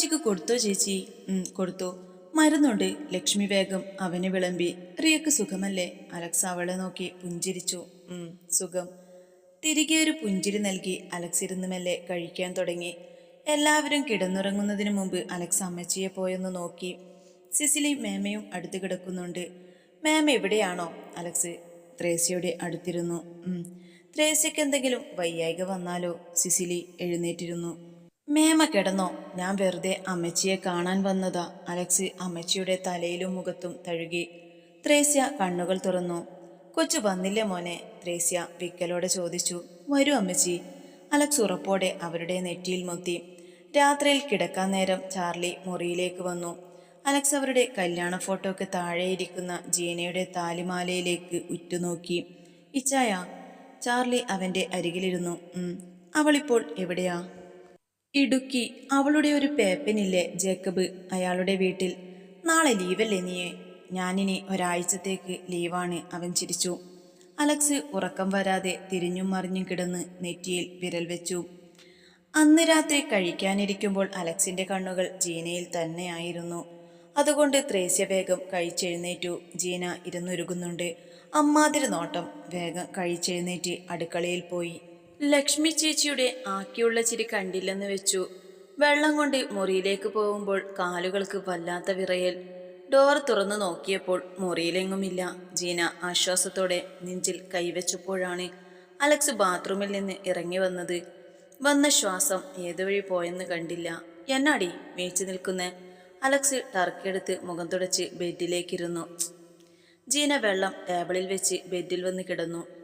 അമ്മച്ചിക്ക് കൊടുത്തോ ചേച്ചി. കൊടുത്തു. മരുന്നുണ്ട്. ലക്ഷ്മി വേഗം അവന് വിളമ്പി. റിയക്ക് സുഖമല്ലേ? അലക്സ് അവളെ നോക്കി പുഞ്ചിരിച്ചു. സുഖം. തിരികെ ഒരു പുഞ്ചിരി നൽകി അലക്സ് ഇരുന്ന് മെല്ലെ കഴിക്കാൻ തുടങ്ങി. എല്ലാവരും കിടന്നുറങ്ങുന്നതിന് മുമ്പ് അലക്സ് അമ്മച്ചിയെ പോയെന്ന് നോക്കി. സിസിലി മേമയും അടുത്ത് കിടക്കുന്നുണ്ട്. മേമ എവിടെയാണോ? അലക്സ് ത്രേസ്യയുടെ അടുത്തിരുന്നു. ത്രേസ്യക്ക് എന്തെങ്കിലും വയ്യായിക വന്നാലോ? സിസിലി എഴുന്നേറ്റിരുന്നു. മേമ കിടന്നോ? ഞാൻ വെറുതെ അമ്മച്ചിയെ കാണാൻ വന്നതാ. അലക്സി അമ്മച്ചിയുടെ തലയിലും മുഖത്തും തഴുകി. ത്രേസ്യ കണ്ണുകൾ തുറന്നു. കൊച്ചു വന്നില്ലേ മോനെ? ത്രേസ്യ വിക്കലോടെ ചോദിച്ചു. വരൂ അമ്മച്ചി. അലക്സ് ഉറപ്പോടെ അവരുടെ നെറ്റിയിൽ മുത്തി. രാത്രിയിൽ കിടക്കാൻ നേരം ചാർലി മുറിയിലേക്ക് വന്നു. അലക്സ് അവരുടെ കല്യാണ ഫോട്ടോയ്ക്ക് താഴെയിരിക്കുന്ന ജീനയുടെ താലിമാലയിലേക്ക് ഉറ്റുനോക്കി. ഇച്ചായ? ചാർലി അവന്റെ അരികിലിരുന്നു. "ഉം. അവളിപ്പോൾ എവിടെയാ? ഇടുക്കി അവളുടെ ഒരു പേപ്പനില്ലേ ജേക്കബ്? അയാളുടെ വീട്ടിൽ. നാളെ ലീവല്ലേ നീയെ? ഞാനിനി ഒരാഴ്ചത്തേക്ക് ലീവാണ്. അവൻ ചിരിച്ചു. അലക്സ് ഉറക്കം വരാതെ തിരിഞ്ഞും മറിഞ്ഞും കിടന്ന് നെറ്റിയിൽ വിരൽ വെച്ചു. അന്ന് രാത്രി കഴിക്കാനിരിക്കുമ്പോൾ അലക്സിന്റെ കണ്ണുകൾ ജീനയിൽ തന്നെയായിരുന്നു അതുകൊണ്ട് ത്രേസ്യ വേഗം കഴിച്ചെഴുന്നേറ്റു. ജീന ഇരുന്നൊരുകുന്നുണ്ട് അമ്മാതിരി നോട്ടം. വേഗം കഴിച്ചെഴുന്നേറ്റ് അടുക്കളയിൽ പോയി. ലക്ഷ്മി ചേച്ചിയുടെ ആക്കിയുള്ള ചിരി കണ്ടില്ലെന്ന് വെച്ചു. വെള്ളം കൊണ്ട് മുറിയിലേക്ക് പോകുമ്പോൾ കാലുകൾക്ക് വല്ലാത്ത വിറയൽ. ഡോർ തുറന്നു നോക്കിയപ്പോൾ മുറിയിലെങ്ങുമില്ല. ജീന ആശ്വാസത്തോടെ നെഞ്ചിൽ കൈവച്ചപ്പോഴാണ് അലക്സ് ബാത്റൂമിൽ നിന്ന് ഇറങ്ങി വന്നത്. വന്ന ശ്വാസം ഏതുവഴി പോയെന്ന് കണ്ടില്ല. എന്നാടി മേച്ചു നിൽക്കുന്ന? അലക്സ് ടർക്കെടുത്ത് മുഖം തുടച്ച് ബെഡിലേക്കിരുന്നു. ജീന വെള്ളം ടേബിളിൽ വെച്ച് ബെഡിൽ വന്ന് കിടന്നു.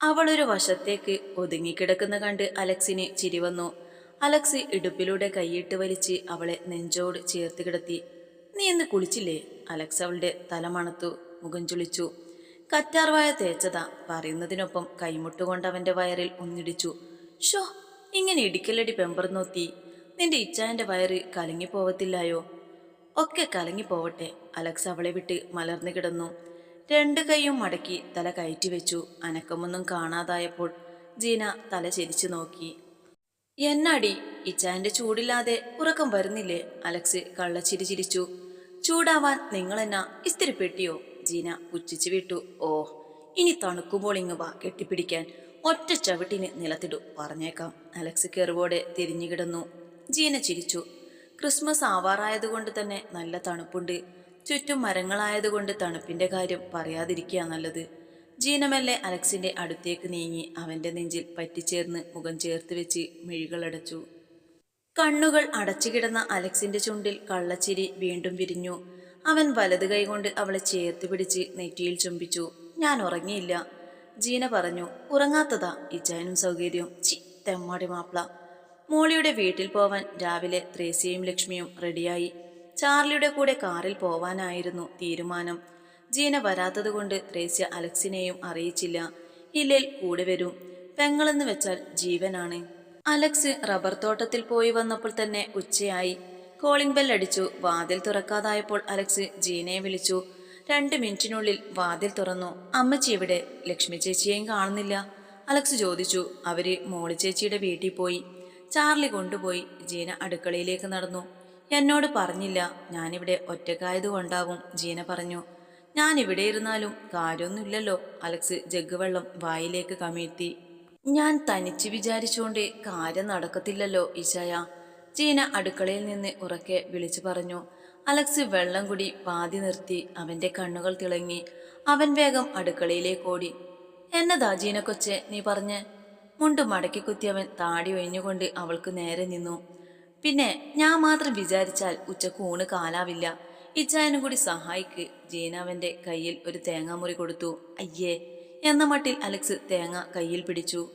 അവളൊരു വശത്തേക്ക് ഒതുങ്ങിക്കിടക്കുന്ന കണ്ട് അലക്സിന് ചിരി വന്നു. അലക്സ് ഇടുപ്പിലൂടെ കൈയിട്ട് വലിച്ച് അവളെ നെഞ്ചോട് ചേർത്ത് കിടത്തി. നീ ഇന്ന് കുളിച്ചില്ലേ? അലക്സ് അവളുടെ തലമണത്തു മുഖം ചുളിച്ചു. കറ്റാർവായ തേച്ചതാ പറയുന്നതിനൊപ്പം കൈമുട്ടുകൊണ്ട് അവന്റെ വയറിൽ ഒന്നിടിച്ചു. ഷോ ഇങ്ങനെ ഇടിക്കലടി പെമ്പർന്നോത്തി നിന്റെ ഇച്ചായന്റെ വയറ് കലങ്ങിപ്പോവത്തില്ലായോ? ഒക്കെ കലങ്ങിപ്പോവട്ടെ അലക്സ് അവളെ വിട്ട് മലർന്നു കിടന്നു. രണ്ട് കൈയും മടക്കി തല കയറ്റി വെച്ചു. അനക്കമൊന്നും കാണാതായപ്പോൾ ജീന തല ചെരിച്ചു നോക്കി. എന്നാടി ഇച്ചായന്റെ ചൂടില്ലാതെ ഉറക്കം വരുന്നില്ലേ? അലക്സ് കള്ളച്ചിരി ചിരിച്ചു. ചൂടാവാൻ നിങ്ങളെന്നാ ഇസ്തിരിപ്പെട്ടിയോ? ജീന പുച്ഛിച്ചു വിട്ടു. ഓ ഇനി തണുക്കുമ്പോൾ ഇങ്ങ് വാ കെട്ടിപ്പിടിക്കാൻ. ഒറ്റ ചവിട്ടിന് നിലത്തിടു പറഞ്ഞേക്കാം. അലക്സ് കെറിവോടെ തിരിഞ്ഞുകിടന്നു ജീന ചിരിച്ചു. ക്രിസ്മസ് ആവാറായതുകൊണ്ട് തന്നെ നല്ല തണുപ്പുണ്ട്. ചുറ്റും മരങ്ങളായതുകൊണ്ട് തണുപ്പിന്റെ കാര്യം പറയാതിരിക്കുക നല്ലത്. ജീനമെല്ലെ അലക്സിന്റെ അടുത്തേക്ക് നീങ്ങി അവന്റെ നെഞ്ചിൽ പറ്റിച്ചേർന്ന് മുഖം ചേർത്ത് വെച്ച് മിഴികളടച്ചു കണ്ണുകൾ അടച്ചുകിടന്ന അലക്സിന്റെ ചുണ്ടിൽ കള്ളച്ചിരി വീണ്ടും വിരിഞ്ഞു. അവൻ വലത് കൈകൊണ്ട് അവളെ ചേർത്ത് പിടിച്ച് നെറ്റിയിൽ ചുംബിച്ചു. ഞാൻ ഉറങ്ങിയില്ല ജീന പറഞ്ഞു. ഉറങ്ങാത്തതാ ഇച്ചായനും സൗകര്യം ചി തെമ്മാടി മാപ്ല. മോളിയുടെ വീട്ടിൽ പോവാൻ രാവിലെ ത്രേസ്യയും ലക്ഷ്മിയും റെഡിയായി. ചാർലിയുടെ കൂടെ കാറിൽ പോവാനായിരുന്നു തീരുമാനം. ജീന വരാത്തതുകൊണ്ട് ത്രേസ്യ അലക്സിനെയും അറിയിച്ചില്ല. ഇല്ലേൽ കൂടെ വരും. പെങ്ങളെന്ന് വെച്ചാൽ ജീവനാണ്. അലക്സ് റബ്ബർ തോട്ടത്തിൽ പോയി വന്നപ്പോൾ തന്നെ ഉച്ചയായി. കോളിംഗ് ബെൽ അടിച്ചു. വാതിൽ തുറക്കാതായപ്പോൾ അലക്സ് ജീനയെ വിളിച്ചു. രണ്ട് മിനിറ്റിനുള്ളിൽ വാതിൽ തുറന്നു. അമ്മച്ചി എവിടെ? ലക്ഷ്മി ചേച്ചിയെയും കാണുന്നില്ല. അലക്സ് ചോദിച്ചു. അവർ മോളി ചേച്ചിയുടെ വീട്ടിൽ പോയി. ചാർലി കൊണ്ടുപോയി. ജീന അടുക്കളയിലേക്ക് നടന്നു. എന്നോട് പറഞ്ഞില്ല. ഞാനിവിടെ ഒറ്റക്കായത് കൊണ്ടാവും ജീന പറഞ്ഞു. ഞാൻ ഇവിടെ ഇരുന്നാലും കാര്യമൊന്നുമില്ലല്ലോ. അലക്സ് ജഗ് വെള്ളം വായിലേക്ക് കമിഴ്ത്തി. ഞാൻ തനിച്ച് വിചാരിച്ചുകൊണ്ട് കാര്യം നടക്കത്തില്ലല്ലോ ഈശായ. ജീന അടുക്കളയിൽ നിന്ന് ഉറക്കെ വിളിച്ചു പറഞ്ഞു. അലക്സ് വെള്ളം കുടി പാതി നിർത്തി അവന്റെ കണ്ണുകൾ തിളങ്ങി. അവൻ വേഗം അടുക്കളയിലേക്ക് ഓടി. എന്നതാ ജീന കൊച്ചെ നീ പറഞ്ഞ്? മുണ്ട് മടക്കി കുത്തിയവൻ താടി ഒഴിഞ്ഞുകൊണ്ട് അവൾക്ക് നേരെ നിന്നു. പിന്നെ ഞാൻ മാത്രം വിചാരിച്ചാൽ ഉച്ചയ്ക്ക് ഊണ് കാലാവില്ല. ഇച്ചായനും കൂടി സഹായിക്ക് ജീനാവന്റെ കയ്യിൽ ഒരു തേങ്ങാമുറി കൊടുത്തു. അയ്യേ എന്ന മട്ടിൽ അലക്സ് തേങ്ങ കയ്യിൽ പിടിച്ചു.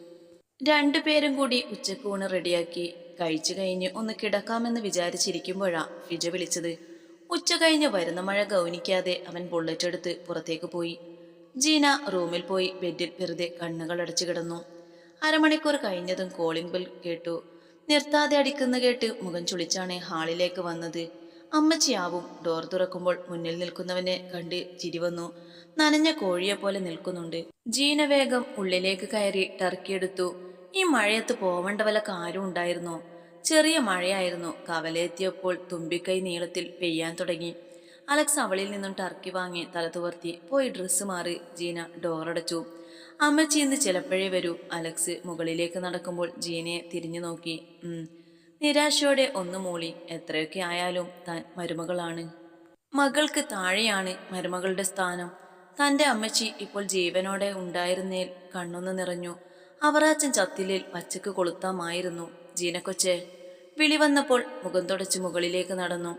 രണ്ടുപേരും കൂടി ഉച്ചയ്ക്ക് ഊണ് റെഡിയാക്കി. കഴിച്ചു കഴിഞ്ഞ് ഒന്ന് കിടക്കാമെന്ന് വിചാരിച്ചിരിക്കുമ്പോഴാ ഫിജ വിളിച്ചത്. ഉച്ച കഴിഞ്ഞ് വരുന്ന മഴ ഗൗനിക്കാതെ അവൻ ബുള്ളറ്റ് എടുത്ത് പുറത്തേക്ക് പോയി. ജീന റൂമിൽ പോയി ബെഡിൽ വെറുതെ കണ്ണുകൾ അടച്ചു കിടന്നു. അരമണിക്കൂർ കഴിഞ്ഞതും കോളിംഗ് ബെൽ കേട്ടു. നിർത്താതെ അടിക്കുന്ന കേട്ട് മുഖം ചുളിച്ചാണ് ഹാളിലേക്ക് വന്നത്. അമ്മച്ചിയാവും ഡോർ തുറക്കുമ്പോൾ മുന്നിൽ നിൽക്കുന്നവനെ കണ്ട് ചിരി വന്നു. നനഞ്ഞ കോഴിയെ പോലെ നിൽക്കുന്നുണ്ട്. ജീന വേഗം ഉള്ളിലേക്ക് കയറി ടർക്കിയെടുത്തു. ഈ മഴയത്ത് പോവേണ്ട വല്ല കാര്യം ഉണ്ടായിരുന്നോ? ചെറിയ മഴയായിരുന്നു. കവലെത്തിയപ്പോൾ തുമ്പിക്കൈ നീളത്തിൽ പെയ്യാൻ തുടങ്ങി. അലക്സ് അവളിൽ നിന്നും ടർക്കി വാങ്ങി തലതുവർത്തി പോയി ഡ്രസ്സ് മാറി ജീന ഡോറടച്ചു. അമ്മച്ചി ഇന്ന് ചിലപ്പോഴേ വരൂ. അലക്സ് മുകളിലേക്ക് നടക്കുമ്പോൾ ജീനയെ തിരിഞ്ഞു നോക്കി. നിരാശയോടെ ഒന്ന് മൂളി. എത്രയൊക്കെ ആയാലും താൻ മരുമകളാണ്. മകൾക്ക് താഴെയാണ് മരുമകളുടെ സ്ഥാനം. തന്റെ അമ്മച്ചി ഇപ്പോൾ ജീവനോടെ ഉണ്ടായിരുന്നേൽ കണ്ണൊന്ന് നിറഞ്ഞു. അവറാച്ചൻ ചത്തിലിൽ പച്ചക്ക് കൊളുത്താമായിരുന്നു. ജീനക്കൊച്ചെ. വിളി വന്നപ്പോൾ മുഖം തുടച്ച് മുകളിലേക്ക് നടന്നു.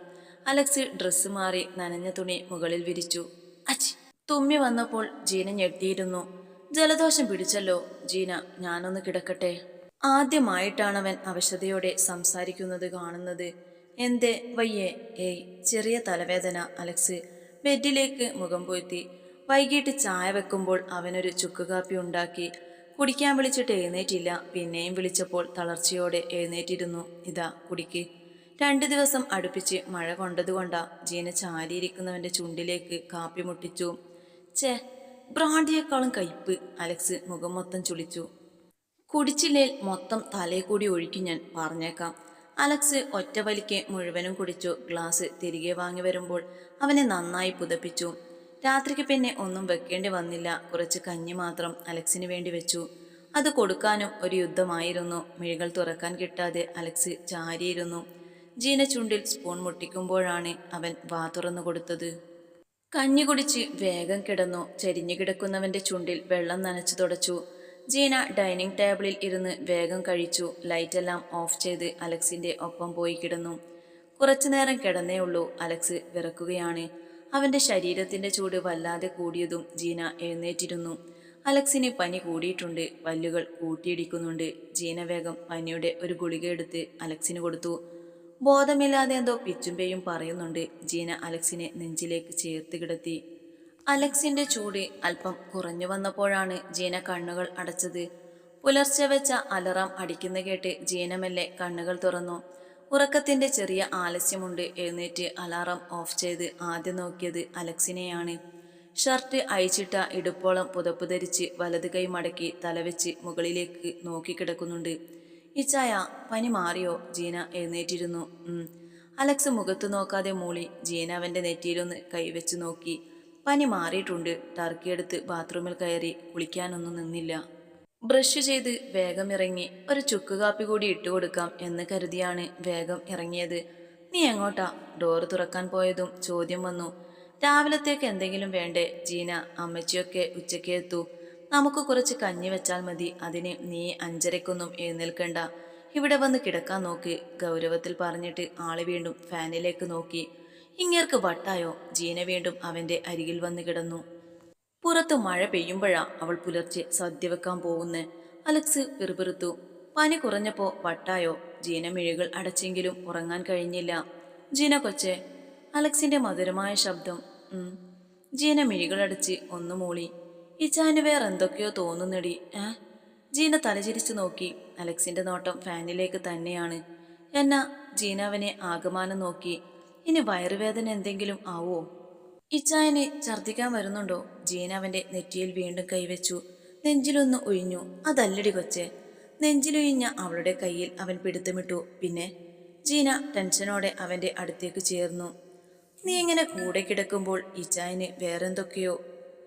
അലക്സ് ഡ്രസ്സ് മാറി നനഞ്ഞ തുണി മുകളിൽ വിരിച്ചു. അച്ചി തുമ്മി വന്നപ്പോൾ ജീന ഞെട്ടിയിരുന്നു. ജലദോഷം പിടിച്ചല്ലോ ജീന. ഞാനൊന്ന് കിടക്കട്ടെ. ആദ്യമായിട്ടാണവൻ അവശതയോടെ സംസാരിക്കുന്നത് കാണുന്നത്. എന്തേ? വയ്യേ. ഏയ് ചെറിയ തലവേദന അലക്സ്. ബെഡിലേക്ക് മുഖം പൊയ്ത്തി. വൈകിട്ട് ചായ വെക്കുമ്പോൾ അവനൊരു ചുക്ക് കാപ്പി ഉണ്ടാക്കി. കുടിക്കാൻ വിളിച്ചിട്ട് എഴുന്നേറ്റില്ല. പിന്നെയും വിളിച്ചപ്പോൾ തളർച്ചയോടെ എഴുന്നേറ്റിരുന്നു. ഇതാ കുടിക്ക്. രണ്ടു ദിവസം അടുപ്പിച്ച് മഴ കൊണ്ടതുകൊണ്ടാ ജീന ചാരിയിരിക്കുന്നവന്റെ ചുണ്ടിലേക്ക് കാപ്പി മുട്ടിച്ചു. ചേ ബ്രാണ്ടിയേക്കാളും കയ്പ് അലക്സ് മുഖം മൊത്തം ചുളിച്ചു. കുടിച്ചില്ലേൽ മൊത്തം തലേ കൂടി ഒഴിക്കും ഞാൻ പറഞ്ഞേക്കാം. അലക്സ് ഒറ്റ വലിക്ക് മുഴുവനും കുടിച്ചു. ഗ്ലാസ് തിരികെ വാങ്ങി വരുമ്പോൾ അവനെ നന്നായി പുതപ്പിച്ചു. രാത്രിക്ക് പിന്നെ ഒന്നും വെക്കേണ്ടി വന്നില്ല. കുറച്ച് കഞ്ഞി മാത്രം അലക്സിന് വേണ്ടി വെച്ചു. അത് കൊടുക്കാനും ഒരു യുദ്ധമായിരുന്നു. മിഴികൾ തുറക്കാൻ കിട്ടാതെ അലക്സ് ചാരിയിരുന്നു. ജീന ചുണ്ടിൽ സ്പൂൺ മുട്ടിക്കുമ്പോഴാണ് അവൻ വാ തുറന്നു കൊടുത്തത്. കഞ്ഞി കുടിച്ച് വേഗം കിടന്നു. ചരിഞ്ഞു കിടക്കുന്നവന്റെ ചുണ്ടിൽ വെള്ളം നനച്ചു തുടച്ചു. ജീന ഡൈനിങ് ടേബിളിൽ ഇരുന്ന് വേഗം കഴിച്ചു. ലൈറ്റെല്ലാം ഓഫ് ചെയ്ത് അലക്സിന്റെ ഒപ്പം പോയി കിടന്നു. കുറച്ചു നേരം കിടന്നേ ഉള്ളൂ. അലക്സ് വിറക്കുകയാണ്. അവന്റെ ശരീരത്തിന്റെ ചൂട് വല്ലാതെ കൂടിയതും ജീന എഴുന്നേറ്റിരുന്നു. അലക്സിന് പനി കൂടിയിട്ടുണ്ട്. പല്ലുകൾ കൂട്ടിയിടിക്കുന്നുണ്ട്. ജീന വേഗം പനിയുടെ ഒരു ഗുളിക എടുത്ത് അലക്സിന് കൊടുത്തു. ബോധമില്ലാതെ എന്തോ പിച്ചും പേയും പറയുന്നുണ്ട് ജീന അലക്സിനെ നെഞ്ചിലേക്ക് ചേർത്ത് കിടത്തി. അലക്സിന്റെ ചൂട് അല്പം കുറഞ്ഞു വന്നപ്പോഴാണ് ജീന കണ്ണുകൾ അടച്ചത്. പുലർച്ചെ വെച്ച അലറാം അടിക്കുന്ന കേട്ട് ജീനമെല്ലെ കണ്ണുകൾ തുറന്നു. ഉറക്കത്തിന്റെ ചെറിയ ആലസ്യമുണ്ട് എഴുന്നേറ്റ് അലാറം ഓഫ് ചെയ്ത് ആദ്യം നോക്കിയത് അലക്സിനെയാണ്. ഷർട്ട് അയച്ചിട്ട ഇടുപ്പോളം പുതപ്പ് ധരിച്ച് വലത് കൈ മടക്കി തലവെച്ച് മുകളിലേക്ക് നോക്കിക്കിടക്കുന്നുണ്ട്. ഇച്ചായ പനി മാറിയോ? ജീന എഴുന്നേറ്റിരുന്നു. അലക്സ് മുഖത്തു നോക്കാതെ മൂളി ജീന അവന്റെ നെറ്റിയിലൊന്ന് കൈവച്ച് നോക്കി. പനി മാറിയിട്ടുണ്ട്. ടർക്കിയെടുത്ത് ബാത്റൂമിൽ കയറി കുളിക്കാനൊന്നും നിന്നില്ല. ബ്രഷ് ചെയ്ത് വേഗം ഇറങ്ങി. ഒരു ചുക്ക് കാപ്പി കൂടി ഇട്ടുകൊടുക്കാം എന്ന് കരുതിയാണ് വേഗം ഇറങ്ങിയത്. നീ എങ്ങോട്ടാ? ഡോർ തുറക്കാൻ പോയതും ചോദ്യം വന്നു. രാവിലത്തേക്ക് എന്തെങ്കിലും വേണ്ടേ? ജീന അമ്മച്ചിയൊക്കെ ഉച്ചയ്ക്ക് എത്തൂ. നമുക്ക് കുറച്ച് കഞ്ഞി വെച്ചാൽ മതി. അതിന് നീ അഞ്ചരയ്ക്കൊന്നും എഴുന്നേൽക്കണ്ട. ഇവിടെ വന്ന് കിടക്കാൻ നോക്ക് ഗൗരവത്തിൽ പറഞ്ഞിട്ട് ആൾ വീണ്ടും ഫാനിലേക്ക് നോക്കി. ഇങ്ങേർക്ക് വട്ടായോ? ജീന വീണ്ടും അവന്റെ അരികിൽ വന്ന് കിടന്നു. പുറത്ത് മഴ പെയ്യുമ്പോഴാ അവൾ പുലർച്ചെ സദ്യ വെക്കാൻ പോകുന്നേ. അലക്സ് പിറുപിറുത്തു. പനി കുറഞ്ഞപ്പോ വട്ടായോ? ജീന മിഴികൾ അടച്ചെങ്കിലും ഉറങ്ങാൻ കഴിഞ്ഞില്ല. ജീന കൊച്ചെ അലക്സിന്റെ മധുരമായ ശബ്ദം. ജീന മിഴികളടച്ച് ഒന്ന് മൂളി. ഇച്ചാന് വേറെ എന്തൊക്കെയോ തോന്നുന്നടി. ഏ? ജീന തലചിരിച്ചു നോക്കി. അലക്സിന്റെ നോട്ടം ഫാനിലേക്ക് തന്നെയാണ്. എന്നാ ജീന അവനെ ആകമാനം നോക്കി. ഇനി വയറുവേദന എന്തെങ്കിലും ആവോ? ഇച്ചായനെ ഛർദ്ദിക്കാൻ വരുന്നുണ്ടോ? ജീന അവന്റെ നെറ്റിയിൽ വീണ്ടും കൈവച്ചു. നെഞ്ചിലൊന്ന് ഒഴിഞ്ഞു. അതല്ലടി കൊച്ചെ. നെഞ്ചിലൊഴിഞ്ഞ അവളുടെ കയ്യിൽ അവൻ പിടുത്തമിട്ടു. പിന്നെ? ജീന ടെൻഷനോടെ അവന്റെ അടുത്തേക്ക് ചേർന്നു. നീ ഇങ്ങനെ കൂടെ കിടക്കുമ്പോൾ ഇച്ചായന് വേറെന്തൊക്കെയോ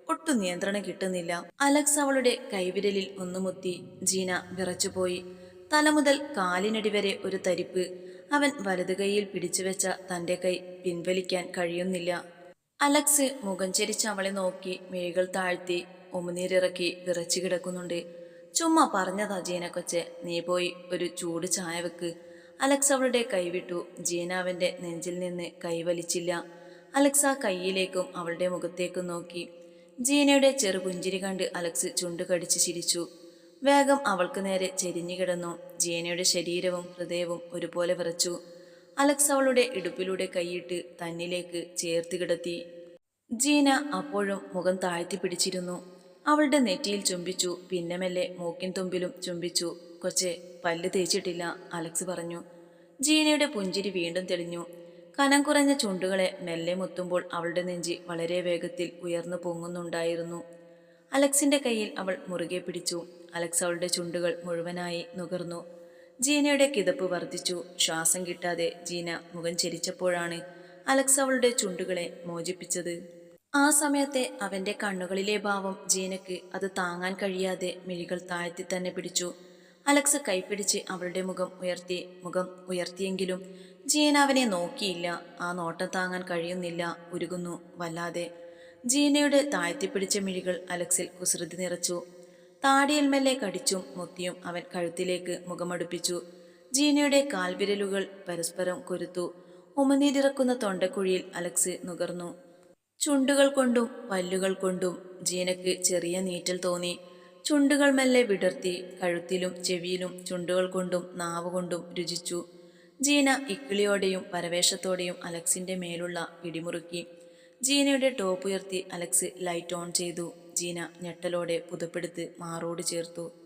ഒട്ടും നിയന്ത്രണം കിട്ടുന്നില്ല. അലക്സ് അവളുടെ കൈവിരലിൽ ഒന്നുമുത്തി ജീന വിറച്ചുപോയി. തല മുതൽ കാലിനടി വരെ ഒരു തരിപ്പ്. അവൻ വലതു കൈയിൽ പിടിച്ചുവെച്ച തന്റെ കൈ പിൻവലിക്കാൻ കഴിയുന്നില്ല. അലക്സ് മുഖം ചെരിച്ച് അവളെ നോക്കി മിഴികൾ താഴ്ത്തി ഉമിനീരിറക്കി വിറച്ചു കിടക്കുന്നുണ്ട്. ചുമ്മാ പറഞ്ഞതാ ജീന കൊച്ചെ നീ പോയി ഒരു ചൂട് ചായ വെക്ക്. അലക്സ് അവളുടെ കൈവിട്ടു ജീന അവന്റെ നെഞ്ചിൽ നിന്ന് കൈവലിച്ചില്ല അലക്സ് ആ കൈയിലേക്കും അവളുടെ മുഖത്തേക്കും നോക്കി. ജീനയുടെ ചെറുപുഞ്ചിരി കണ്ട് അലക്സ് ചുണ്ടുകടിച്ച് ചിരിച്ചു. വേഗം അവൾക്ക് നേരെ ചെരിഞ്ഞു കിടന്നു. ജീനയുടെ ശരീരവും ഹൃദയവും ഒരുപോലെ വിറച്ചു. അലക്സ് അവളുടെ ഇടുപ്പിലൂടെ കൈയിട്ട് തന്നിലേക്ക് ചേർത്ത് കിടത്തി. ജീന അപ്പോഴും മുഖം താഴ്ത്തി പിടിച്ചിരുന്നു. അവളുടെ നെറ്റിയിൽ ചുംബിച്ചു. പിന്നെ മെല്ലെ മൂക്കിൻ തുമ്പിലും ചുംബിച്ചു. കൊച്ചെ പല്ല് തേച്ചിട്ടില്ല അലക്സ് പറഞ്ഞു. ജീനയുടെ പുഞ്ചിരി വീണ്ടും തെളിഞ്ഞു. കനം കുറഞ്ഞ ചുണ്ടുകളെ മെല്ലെ മുത്തുമ്പോൾ അവളുടെ നെഞ്ചി വളരെ വേഗത്തിൽ ഉയർന്നു പൊങ്ങുന്നുണ്ടായിരുന്നു. അലക്സിന്റെ കയ്യിൽ അവൾ മുറുകെ പിടിച്ചു. അലക്സ് അവളുടെ ചുണ്ടുകൾ മുഴുവനായി നുകർന്നു. ജീനയുടെ കിതപ്പ് വർദ്ധിച്ചു. ശ്വാസം കിട്ടാതെ ജീന മുഖം ചരിച്ചപ്പോഴാണ് അലക്സ് അവളുടെ ചുണ്ടുകളെ മോചിപ്പിച്ചത്. ആ സമയത്തെ അവന്റെ കണ്ണുകളിലെ ഭാവം ജീനക്ക് അത് താങ്ങാൻ കഴിയാതെ മിഴികൾ താഴ്ത്തി തന്നെ പിടിച്ചു. അലക്സ് കൈപ്പിടിച്ച് അവളുടെ മുഖം ഉയർത്തി. മുഖം ഉയർത്തിയെങ്കിലും ജീന അവനെ നോക്കിയില്ല. ആ നോട്ടം താങ്ങാൻ കഴിയുന്നില്ല. ഉരുകുന്നു. വല്ലാതെ. ജീനയുടെ താഴ്ത്തിപ്പിടിച്ച മിഴികൾ അലക്സിൽ കുസൃതി നിറച്ചു. താടിയിൽ മെല്ലെ കടിച്ചും മുത്തിയും അവൻ കഴുത്തിലേക്ക് മുഖമടുപ്പിച്ചു. ജീനയുടെ കാൽവിരലുകൾ പരസ്പരം കൊരുത്തു. ഉമനീരിറക്കുന്ന തൊണ്ടക്കുഴിയിൽ അലക്സ് നുകർന്നു. ചുണ്ടുകൾ കൊണ്ടും പല്ലുകൾ കൊണ്ടും ജീനക്ക് ചെറിയ നീറ്റൽ തോന്നി. ചുണ്ടുകൾ മെല്ലെ വിടർത്തി കഴുത്തിലും ചെവിയിലും ചുണ്ടുകൾ കൊണ്ടും നാവ് കൊണ്ടും രുചിച്ചു. ജീന ഇക്കിളിയോടെയും പരവേശത്തോടെയും അലക്സിന്റെ മേലുള്ള ഇടിമുറുക്കി. ജീനയുടെ ടോപ്പ് ഉയർത്തി അലക്സ് ലൈറ്റ് ഓൺ ചെയ്തു. ജീന ഞെട്ടലോടെ പുതപ്പെടുത്ത് മാറോട് ചേർത്തു.